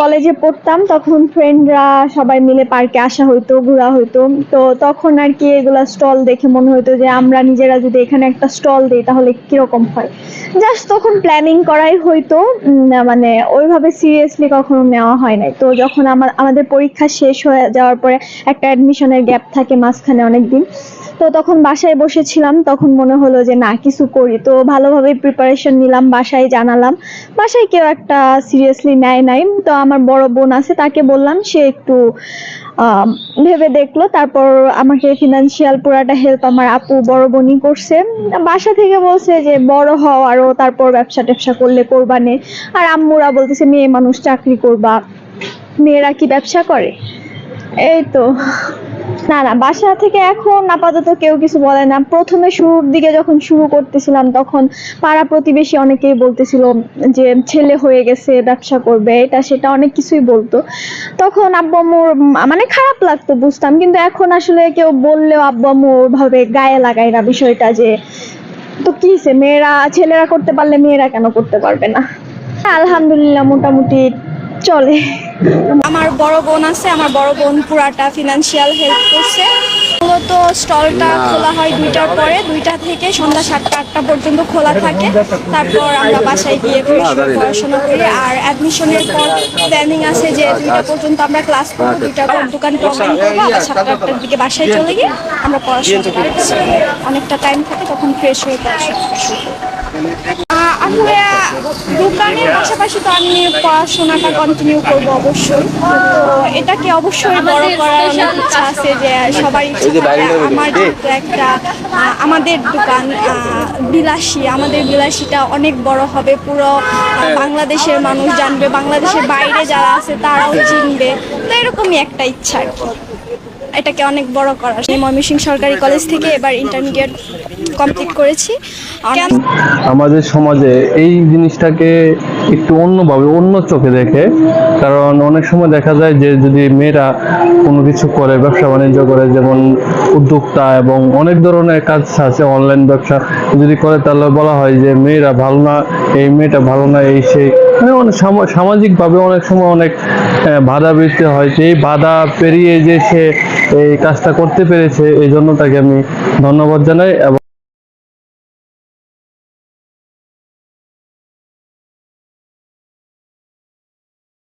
কলেজে পড়তাম, তখন ফ্রেন্ডরা সবাই মিলে পার্কে আসা হইতো, ঘোরা হইতো। তো তখন আর কি এগুলা স্টল দেখে মনে হইতো যে, আমরা নিজেরা যদি এখানে একটা স্টল দিই, তাহলে কীরকম হয়? জাস্ট তখন প্ল্যানিং করাই হইতো। মানে ওইভাবে সিরিয়াসলি কখনো নেওয়া হয় নাই। তো যখন আমার, আমাদের পরীক্ষা শেষ হয়ে যাওয়ার পরে একটা অ্যাডমিশনের গ্যাপ থাকে মাঝখানে অনেক দিন তো তখন বাসায় বসেছিলাম, তখন মনে হলো যে না, কিছু করি। তো ভালোভাবে প্রিপারেশন নিলাম, বাসায় জানালাম। বাসায় কেউ একটা সিরিয়াসলি নেয় নাই। তো আমার বড় বোন আছে, তাকে বললাম, সে একটু ভেবে দেখল। তারপর আমাকে ফিনান্সিয়াল পুরাটা হেল্প আমার আপু, বড় বোনই করছে। বাসা থেকে বলছে যে, বড় হও আরও, তারপর ব্যবসা ট্যাবসা করলে করবানে। আর আম্মুরা বলতেছে, মেয়ে মানুষ চাকরি করবা, মেয়েরা কি ব্যবসা করে? এই তো। না না, বাসা থেকে এখন আপাতত কেউ কিছু বলে না। প্রথমে শুরুর দিকে যখন শুরু করতেছিলাম, তখন পাড়া প্রতিবেশী অনেকেই বলতেছিল যে, ছেলে হয়ে গেছে, ব্যবসা করবে। এটা সেটা অনেক কিছুই বলতো। তখন আব্বু মানে খারাপ লাগতো, বুঝতাম। কিন্তু এখন আসলে কেউ বললেও আব্বু ওভাবে গায়ে লাগায় না বিষয়টা যে, তো কি মেয়েরা, ছেলেরা করতে পারলে মেয়েরা কেন করতে পারবে না? আলহামদুলিল্লাহ, মোটামুটি চলে। আমার বড় বোন আছে আমার বড় বোন পুরাটা ফিনান্সিয়াল হেল্প করছে। মূলত স্টলটা খোলা হয় দুইটার পরে দুইটা থেকে সন্ধ্যা সাতটা আটটা পর্যন্ত খোলা থাকে। তারপর আমরা বাসায় গিয়ে পড়াশোনা করি। আর অ্যাডমিশনের পর প্ল্যানিং আছে যে দুইটা পর্যন্ত আমরা ক্লাস করব দুইটা পর দোকান ওপেন করব। আবার সাতটা আটটার দিকে বাসায় চলে গিয়ে আমরা পড়াশোনা করছি অনেকটা টাইম থাকে তখন ফ্রেশ হয়ে পড়াশোনা করি। আসলে দোকানের পাশাপাশি তো আমি পড়াশোনাটা কন্টিনিউ করব অবশ্যই। তো এটাকে অবশ্যই বড় করার অনেক ইচ্ছা আছে যে সবার ইচ্ছা আমার যেহেতু একটা আমাদের দোকান বিলাসী আমাদের বিলাসীটা অনেক বড় হবে পুরো বাংলাদেশের মানুষ জানবে বাংলাদেশের বাইরে যারা আছে তারাও চিনবে। তো এরকমই একটা ইচ্ছা আর কি। এটাকে অনেক বড় করার আমি ময়মনসিংহ সরকারি কলেজ থেকে এবার ইন্টারমিডিয়েট কমপ্লিট করেছি। আমাদের সমাজে এই জিনিসটাকে একটু অন্যভাবে অন্য চোখে দেখে। কারণ অনেক সময় দেখা যায় যে যদি মেয়েরা কোনো কিছু করে ব্যবসা বাণিজ্য করে যেমন উদ্যোক্তা এবং অনেক ধরনের কাজ আছে অনলাইন ব্যবসা। যদি করে তাহলে বলা হয় যে মেয়েরা ভালো না এই মেয়েটা ভালো না এই সেই মানে অনেক সামা- সামাজিকভাবে অনেক সময় অনেক আহ, বাধা বৃত্তি হয়। সেই বাধা পেরিয়ে যে সে এই কাজটা করতে পেরেছে এই জন্য তাকে আমি ধন্যবাদ জানাই এবং